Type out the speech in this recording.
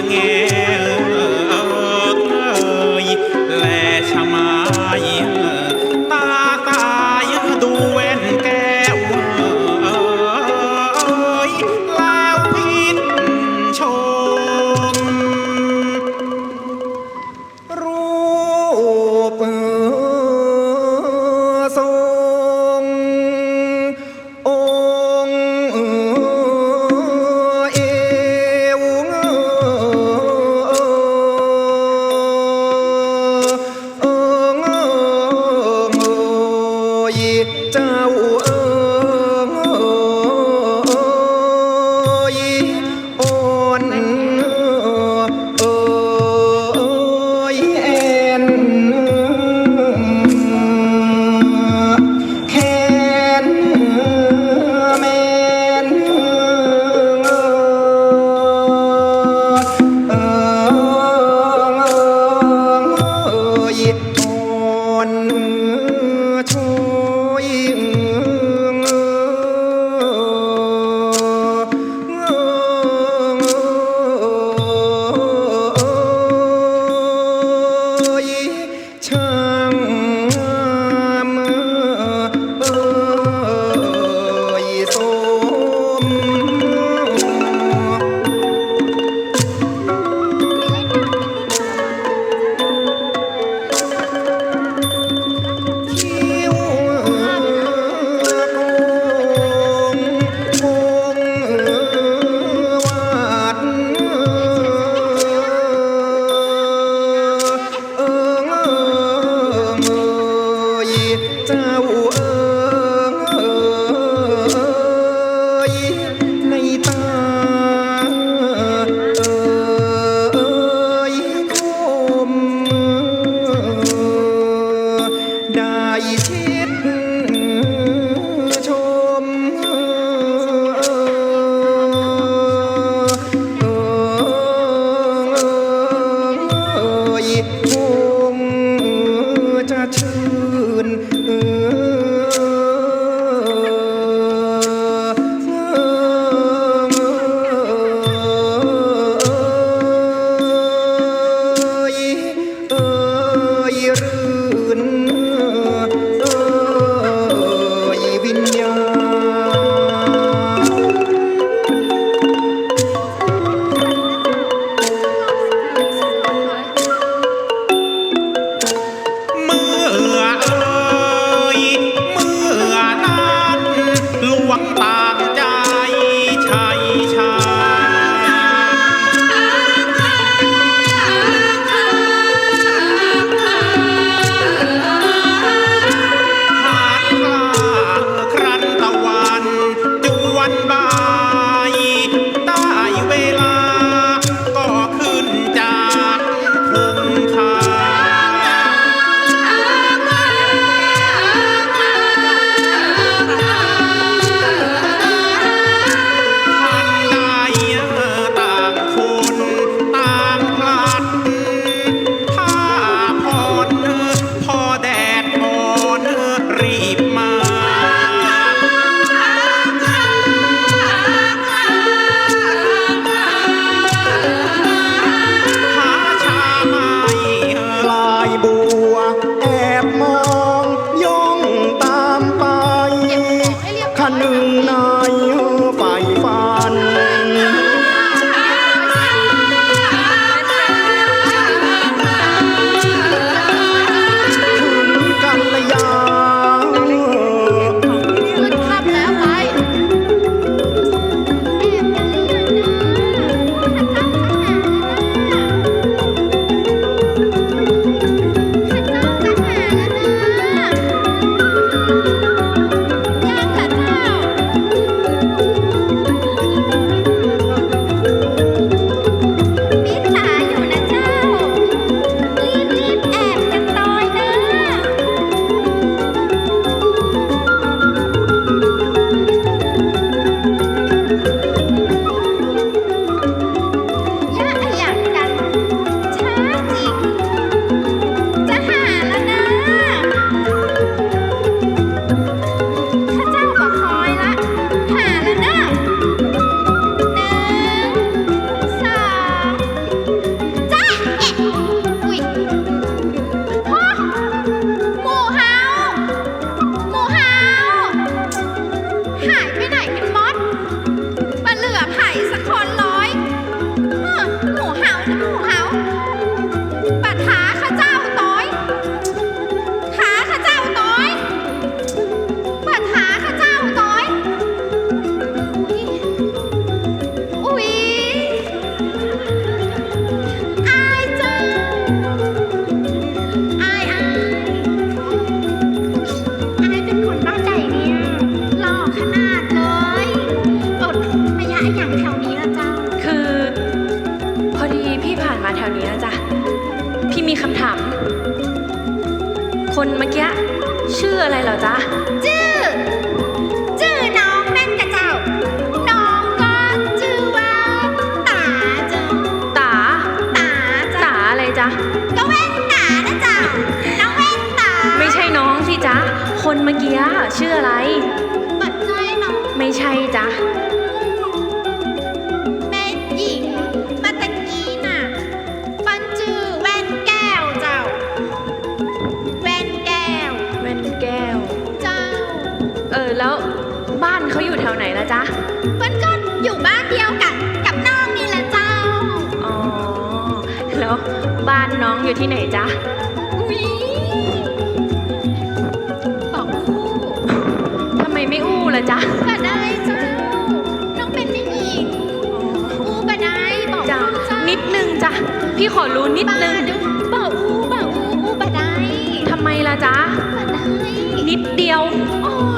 상해 পাইছি। คนเมื่อกี้ชื่ออะไรเหรอจ๊ะชื่อชื่อน้องนั่นกะเจ้า น้องก็ชื่อว่าตาเจ้าตาตาเจ้าตาอะไรจ๊ะ ก็แว่นตานะเจ้า น้องแว่นตาไม่ใช่น้องสิจ๊ะ คนเมื่อกี้ชื่ออะไรบัดใจน้อง ไม่ใช่จ๊ะ จ๊ะ เปิ้นก็อยู่บ้านเดียวกันกับน้องนี่แหละเจ้า อ๋อ แล้วบ้านน้องอยู่ที่ไหนจ๊ะ อุ๊ยบอกคู่ทำไมไม่อู้ล่ะจ๊ะ ก็ได้เจ้า น้องเป็นไม่หญิงอู้ก็ได้บอกจ้ะคู่เจ้านิดนึงจ้ะ พี่ขอรู้นิดนึงบ้าดูบอกอู้บอกอู้อู้บ่ได้ทำไมล่ะจ๊ะ บ่ได้นิดเดียว โอ้ย